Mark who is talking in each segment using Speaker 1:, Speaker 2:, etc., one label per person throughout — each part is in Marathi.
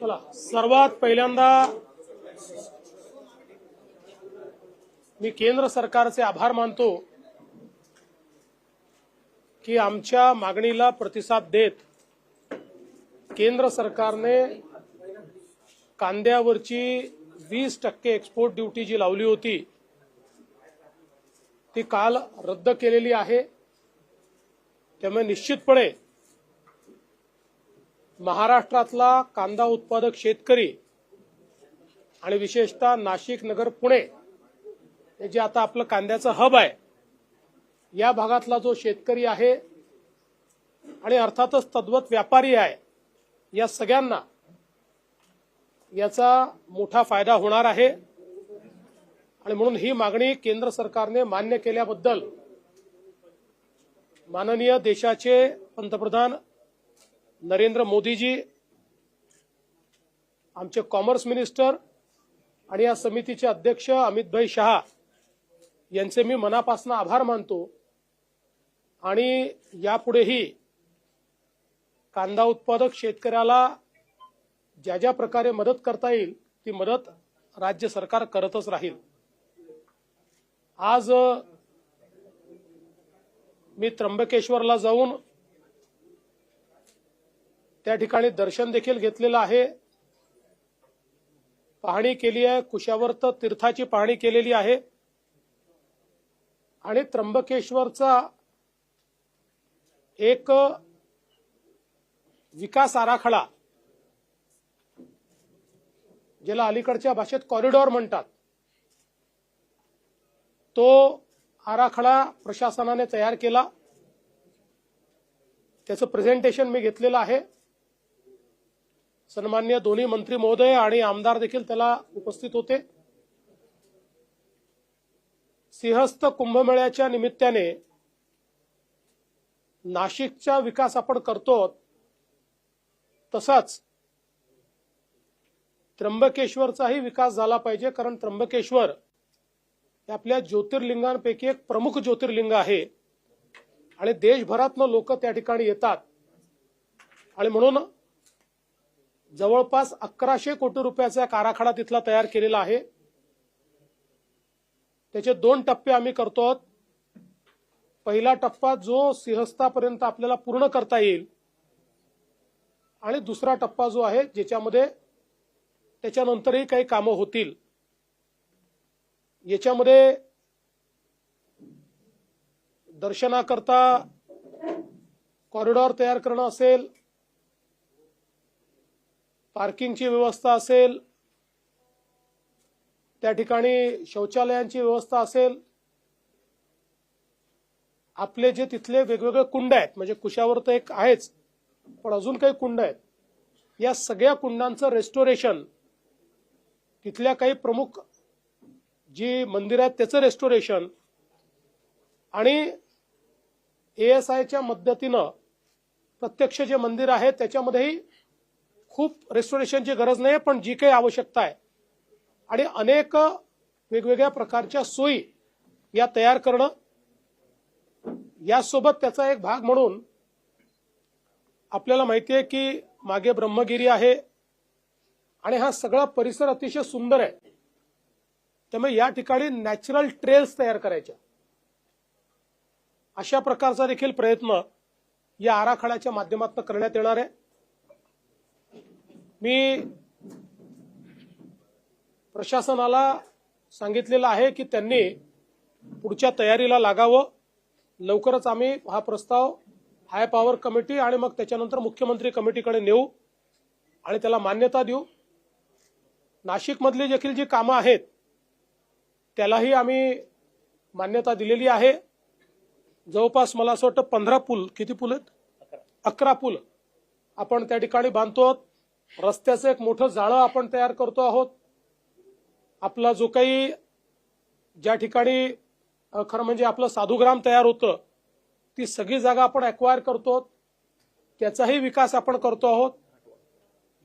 Speaker 1: चला सर्वात पहिल्यांदा मी केंद्र सरकारचे आभार मानतो की आमच्या मागणीला प्रतिसाद देत केंद्र सरकारने कांद्यावरची वीस टक्के एक्सपोर्ट ड्युटी जी लावली होती ती काल रद्द केलेली आहे. त्यामुळे निश्चितपणे महाराष्ट्रातला कांदा उत्पादक शेतकरी आणि विशेषतः नाशिक नगर पुणे हे जे आता आपलं कांद्याचं हब आहे या भागातला जो शेतकरी आहे आणि अर्थातच तद्वत व्यापारी आहे या सगळ्यांना याचा मोठा फायदा होणार आहे. आणि म्हणून ही मागणी केंद्र सरकारने मान्य केल्याबद्दल माननीय देशाचे पंतप्रधान नरेंद्र मोदीजी आमचे कॉमर्स मिनिस्टर आणि या समितीचे अध्यक्ष अमितभाई शहा यांचे मी मनापासून आभार मानतो. आणि यापुढेही कांदा उत्पादक शेतकऱ्याला ज्या ज्या प्रकारे मदत करता येईल ती मदत राज्य सरकार करतच राहील. आज मी त्र्यंबकेश्वरला जाऊन त्या ठिकाणी दर्शन देखील घेतलेलं आहे. पाहणी केली आहे कुशावर्त तीर्थाची पाहणी केलेली आहे. आणि त्र्यंबकेश्वरचा एक विकास आराखडा ज्याला अलीकडच्या भाषेत कॉरिडॉर म्हणतात तो आराखडा प्रशासनाने तयार केला. त्याचं प्रेझेंटेशन मी घेतलेलं आहे. सन्मान्य दोन्ही मंत्री महोदय आणि आमदार देखील त्याला उपस्थित होते. सिंहस्थ कुंभमेळ्याच्या निमित्ताने नाशिकचा विकास आपण करतो तसाच त्र्यंबकेश्वरचाही विकास झाला पाहिजे कारण त्र्यंबकेश्वर हे आपल्या ज्योतिर्लिंगांपैकी एक प्रमुख ज्योतिर्लिंग आहे. आणि देशभरातनं लोक त्या ठिकाणी येतात. आणि म्हणून जवळपास अकराशे कोटी रुपयाचा एक आराखडा तिथला तयार केलेला आहे. त्याचे दोन टप्पे आम्ही करतो आहोत. पहिला टप्पा जो सिंहस्थापर्यंत आपल्याला पूर्ण करता येईल आणि दुसरा टप्पा जो आहे ज्याच्यामध्ये त्याच्यानंतरही काही कामं होतील. याच्यामध्ये दर्शनाकरता कॉरिडॉर तयार करणं असेल पार्किंगची व्यवस्था असेल त्या ठिकाणी शौचालयांची व्यवस्था असेल आपले जे तिथले वेगवेगळे कुंड आहेत म्हणजे कुशावर तर एक आहेच पण अजून काही कुंड आहेत या सगळ्या कुंडांचं रेस्टोरेशन तिथल्या काही प्रमुख जी मंदिर आहेत त्याचं रेस्टोरेशन आणि एएसआयच्या मदतीनं प्रत्यक्ष जे मंदिर आहे त्याच्यामध्येही खूप रेस्टोरेशनची गरज नाही पण जी काही आवश्यकता आहे. आणि अनेक वेगवेगळ्या प्रकारच्या सोयी या तयार करणं यासोबत त्याचा एक भाग म्हणून आपल्याला माहिती आहे की मागे ब्रह्मगिरी आहे आणि हा सगळा परिसर अतिशय सुंदर आहे. त्यामुळे या ठिकाणी नॅचरल ट्रेल्स तयार करायच्या. अशा प्रकारचा देखील प्रयत्न या आराखड्याच्या माध्यमातून करण्यात येणार आहे. मी प्रशासनाला सांगितलेलं आहे की त्यांनी पुढच्या तयारीला लागावं. लवकरच आम्ही हा प्रस्ताव हाय पॉवर कमिटी आणि मग त्याच्यानंतर मुख्यमंत्री कमिटीकडे नेऊ आणि त्याला मान्यता देऊ. नाशिकमधली देखील जी कामं आहेत त्यालाही आम्ही मान्यता दिलेली आहे. जवळपास मला असं वाटतं पंधरा पूल किती पूल आहेत? अकरा पूल आपण त्या ठिकाणी बांधतो आहोत. रस्त्याचं एक मोठं जाळं आपण तयार करतो आहोत. आपला जो काही ज्या ठिकाणी खरं म्हणजे आपलं साधुग्राम तयार होतं ती सगळी जागा आपण अक्वायर करतो त्याचाही विकास आपण करतो आहोत.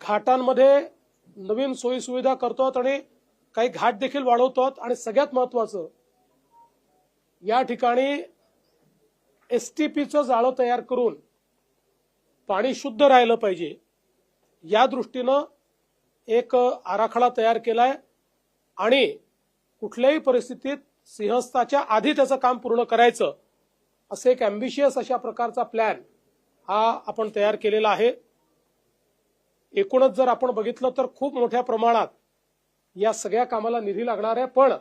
Speaker 1: घाटांमध्ये नवीन सोयीसुविधा करतो आहोत आणि काही घाट देखील वाढवतो आहोत. आणि सगळ्यात महत्वाचं या ठिकाणी एसटीपीचं जाळं तयार करून पाणी शुद्ध राहिलं पाहिजे. या दृष्टीनं एक आराखडा तयार केलाय आणि कुठल्याही परिस्थितीत सिंहस्थाच्या आधी त्याचं काम पूर्ण करायचं असं एक अम्बिशियस अशा प्रकारचा प्लॅन हा आपण तयार केलेला आहे. एकूणच जर आपण बघितलं तर खूप मोठ्या प्रमाणात या सगळ्या कामाला निधी लागणार आहे. पण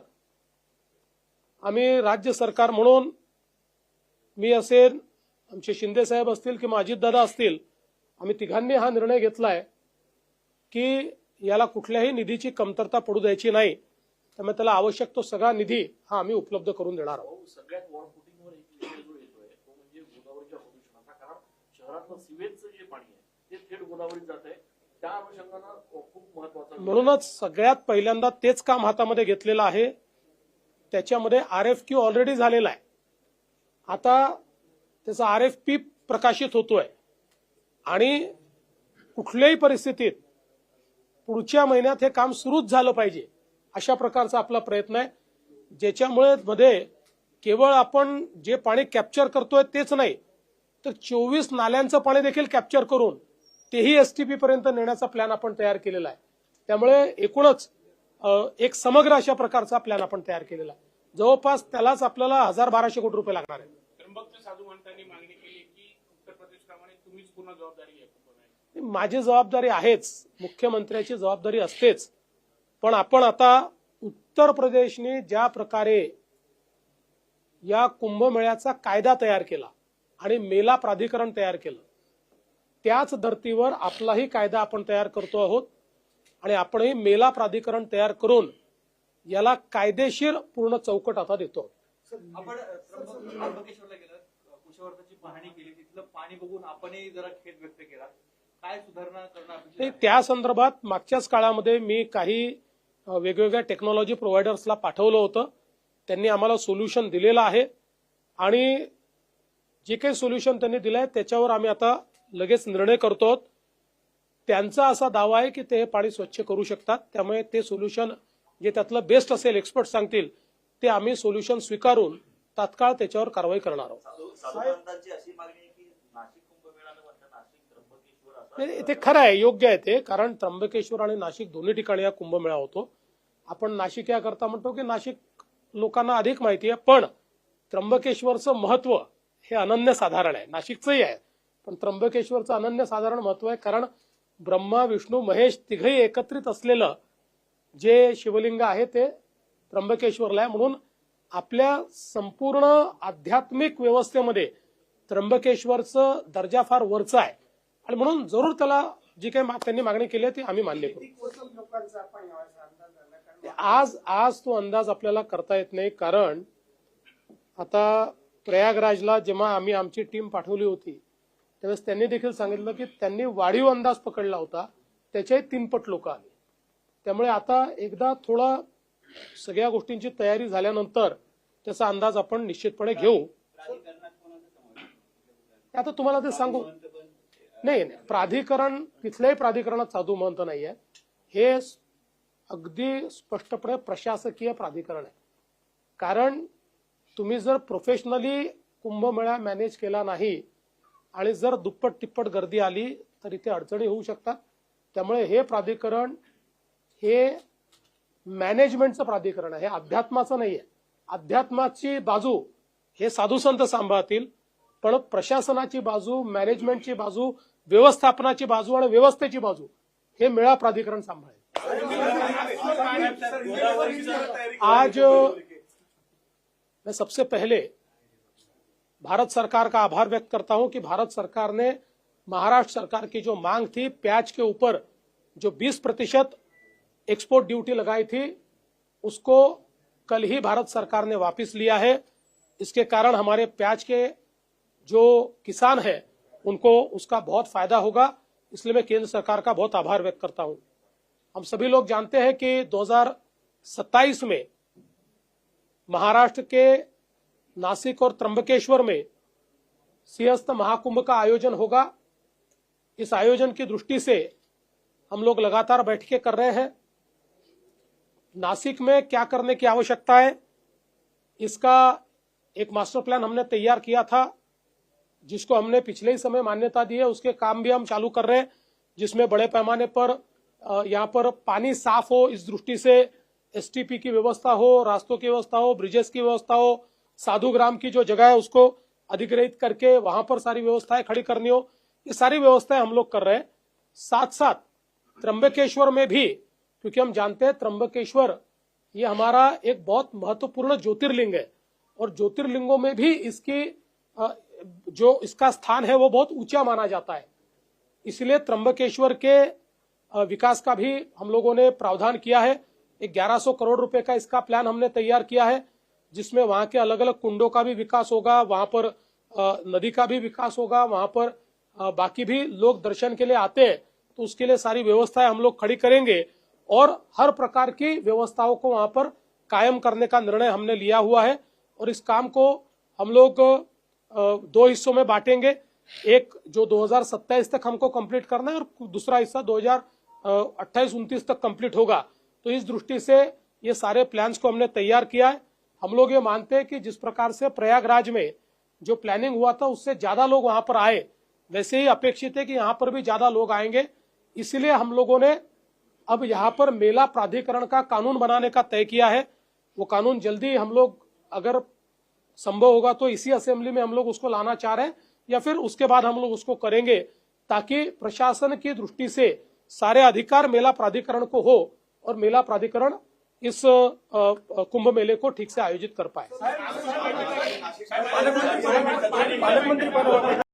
Speaker 1: आम्ही राज्य सरकार म्हणून मी असेल आमचे शिंदे साहेब असतील किंवा अजितदादा असतील आम्ही तिघांनी हा निर्णय घेतलाय. की याला कुठल्याही निधीची कमतरता पडू द्यायची नाही. त्यामुळे त्याला आवश्यक तो सगळा निधी हा आम्ही उपलब्ध करून देणार आहोत.
Speaker 2: सगळ्यात तो म्हणजे
Speaker 1: म्हणूनच सगळ्यात पहिल्यांदा तेच काम हातामध्ये घेतलेलं आहे. त्याच्यामध्ये आर एफ क्यू ऑलरेडी झालेला आहे. आता त्याचा आर एफ पी प्रकाशित होतोय. आणि कुठल्याही परिस्थितीत पुढच्या महिन्यात हे काम सुरूच झालं पाहिजे अशा प्रकारचा आपला प्रयत्न आहे. ज्याच्यामुळे मध्ये केवळ आपण जे पाणी कॅप्चर करतोय तेच नाही तर चोवीस नाल्यांचं पाणी देखील कॅप्चर करून तेही एसटीपी पर्यंत नेण्याचा प्लॅन आपण तयार केलेला आहे. त्यामुळे एकूणच एक समग्र अशा प्रकारचा प्लॅन आपण तयार केलेला आहे. जवळपास त्यालाच आपल्याला हजार बाराशे कोटी रुपये लागणार आहेत
Speaker 3: त्र्यंबकच्या साधू महंतांनी मागणी केली की उत्तर प्रदेशप्रमाणे तुम्हीच पूर्ण जबाबदारी घ्या.
Speaker 1: माझी जबाबदारी आहेच. मुख्यमंत्र्याची जबाबदारी असतेच. पण आपण आता उत्तर प्रदेशने ज्या प्रकारे या कुंभमेळ्याचा कायदा तयार केला आणि मेला प्राधिकरण तयार केलं त्याच धर्तीवर आपलाही कायदा आपण तयार करतो आहोत आणि आपणही मेला प्राधिकरण तयार करून याला कायदेशीर पूर्ण चौकट आता देतो
Speaker 4: आपण पाहणी केली. तिथलं पाणी बघून आपणही जरा खेद व्यक्त केला.
Speaker 1: ते? त्या संदर्भात मागच्याच काळामध्ये मी काही वेगवेगळ्या टेक्नॉलॉजी प्रोव्हायडर्सला पाठवलं होतं त्यांनी आम्हाला सोल्युशन दिलेलं आहे आणि जे काही सोल्युशन त्यांनी दिलं आहे त्याच्यावर आम्ही आता लगेच निर्णय करतो आहोत. त्यांचा असा दावा आहे की ते हे पाणी स्वच्छ करू शकतात त्यामुळे ते सोल्युशन जे त्यातलं बेस्ट असेल एक्सपर्ट सांगतील ते आम्ही सोल्युशन स्वीकारून तात्काळ त्याच्यावर कारवाई करणार आहोत
Speaker 2: साधू साधूंची अशी मागणी आहे की नाशिक कुंभमेळा न म्हणता नाशिक त्र्यंबकेश्वर असा
Speaker 1: नाही, ते खरं आहे योग्य आहे ते. कारण त्र्यंबकेश्वर आणि नाशिक दोन्ही ठिकाणी हा कुंभमेळा होतो. आपण नाशिक याकरता म्हणतो की नाशिक लोकांना अधिक माहिती आहे पण त्र्यंबकेश्वरचं महत्त्व हे अनन्यसाधारण आहे. नाशिकचंही आहे पण त्र्यंबकेश्वरचं अनन्यसाधारण महत्त्व आहे कारण ब्रह्मा विष्णू महेश तिघही एकत्रित असलेलं जे शिवलिंग आहे ते त्र्यंबकेश्वरला आहे. म्हणून आपल्या संपूर्ण आध्यात्मिक व्यवस्थेमध्ये त्र्यंबकेश्वरचं दर्जा फार वरचा आहे. आणि म्हणून जरूर त्याला जी काही त्यांनी मागणी केली आहे ती आम्ही मान्य करू. आज आज तो अंदाज आपल्याला करता येत नाही कारण आता प्रयागराजला जेव्हा आम्ही आमची टीम पाठवली होती त्यावेळेस त्यांनी देखील सांगितलं की त्यांनी वाढीव अंदाज पकडला होता त्याच्याही तीनपट लोक आले. त्यामुळे आता एकदा थोडा सगळ्या गोष्टींची तयारी झाल्यानंतर त्याचा अंदाज आपण निश्चितपणे घेऊ. आता तुम्हाला ते सांगू. नाही नाही. प्राधिकरण तिथल्याही प्राधिकरणात साधू महंत नाही आहे हे अगदी स्पष्टपणे प्रशासकीय प्राधिकरण आहे. कारण तुम्ही जर प्रोफेशनली कुंभमेळा मॅनेज केला नाही आणि जर दुप्पट तिप्पट गर्दी आली तर इथे अडचणी होऊ शकतात. त्यामुळे हे प्राधिकरण हे मॅनेजमेंटचं प्राधिकरण आहे. हे अध्यात्माचं नाही आहे अध्यात्माची बाजू हे साधू संत सांभाळतील पण प्रशासनाची बाजू मॅनेजमेंटची बाजू व्यवस्थापनाची बाजू और आणि व्यवस्थेची बाजू हे मेळा प्राधिकरण सांभाळेल. आज, मैं सबसे पहले भारत सरकार का आभार व्यक्त करता हूँ कि भारत सरकार ने महाराष्ट्र सरकार की जो मांग थी, प्याज के ऊपर जो 20 प्रतिशत एक्सपोर्ट ड्यूटी लगाई थी, उसको कल ही भारत सरकार ने वापस लिया है। इसके कारण हमारे प्याज के जो किसान हैं उनको उसका बहुत फ़ायदा होगा, इसलिए मैं केंद्र सरकार का बहुत आभार व्यक्त करता हूँ। हम सभी लोग जानते हैं कि 2027 में महाराष्ट्र के नासिक और त्र्यंबकेश्वर में सिंहस्थ महाकुंभ का आयोजन होगा। इस आयोजन की दृष्टि से हम लोग लगातार बैठकें कर रहे हैं। नासिक में क्या करने की आवश्यकता है, इसका एक मास्टर प्लान हमने तैयार किया था। जिसको हमने पिछले ही समय मान्यता दी है, उसके काम भी हम चालू कर रहे हैं, जिसमें बड़े पैमाने पर यहाँ पर पानी साफ़ हो, इस दृष्टि से एसटीपी की व्यवस्था हो, रास्तों की व्यवस्था हो, ब्रिजेस की व्यवस्था हो, साधु ग्राम की जो जगह है, उसको अधिग्रहित करके वहाँ पर सारी व्यवस्थाएँ खड़ी करनी हो, ये सारी व्यवस्थाएँ हम लोग कर रहे हैं। साथ साथ त्र्यंबकेश्वर में भी, क्योंकि हम जानते हैं त्र्यंबकेश्वर, ये हमारा एक बहुत महत्वपूर्ण ज्योतिर्लिंग है, और ज्योतिर्लिंगों में भी इसकी जो इसका स्थान है वो बहुत ऊँचा माना जाता है। इसलिए त्र्यंबकेश्वर के विकास का भी हम लोगों ने प्रावधान किया है। एक 1100 करोड़ रुपए का इसका प्लान हमने तैयार किया है, जिसमें वहाँ के अलग अलग कुंडों का भी विकास होगा, वहाँ पर नदी का भी विकास होगा, वहाँ पर बाकी भी लोग दर्शन के लिए आते हैं तो उसके लिए सारी व्यवस्थाएँ हम लोग खड़ी करेंगे। और हर प्रकार की व्यवस्थाओं को वहाँ पर कायम करने का निर्णय हमने लिया हुआ है। और इस काम को हम लोग दो हिस्सों में बांटेंगे। एक जो 2027 तक हमको कंप्लीट करना है और दूसरा हिस्सा 2028 उनतीस तक कंप्लीट होगा। तो इस दृष्टि से ये सारे प्लान्स को हमने तैयार किया है। हम लोग ये मानते हैं कि जिस प्रकार से प्रयागराज में जो प्लानिंग हुआ था, उससे ज़्यादा लोग वहाँ पर आए। वैसे ही अपेक्षित है कि यहाँ पर भी ज़्यादा लोग आएँगे। इसलिए हम लोगों ने अब यहाँ पर मेला प्राधिकरण का कानून बनाने का तय किया है। वो कानून जल्दी हम लोग अगर संभव होगा तो इसी असेंबली में हम लोग उसको लाना चाह रहे हैं, या फिर उसके बाद हम लोग उसको करेंगे ताकि प्रशासन की दृष्टि से सारे अधिकार मेला प्राधिकरण को हो और मेला प्राधिकरण इस कुंभ मेले को ठीक से आयोजित कर पाए।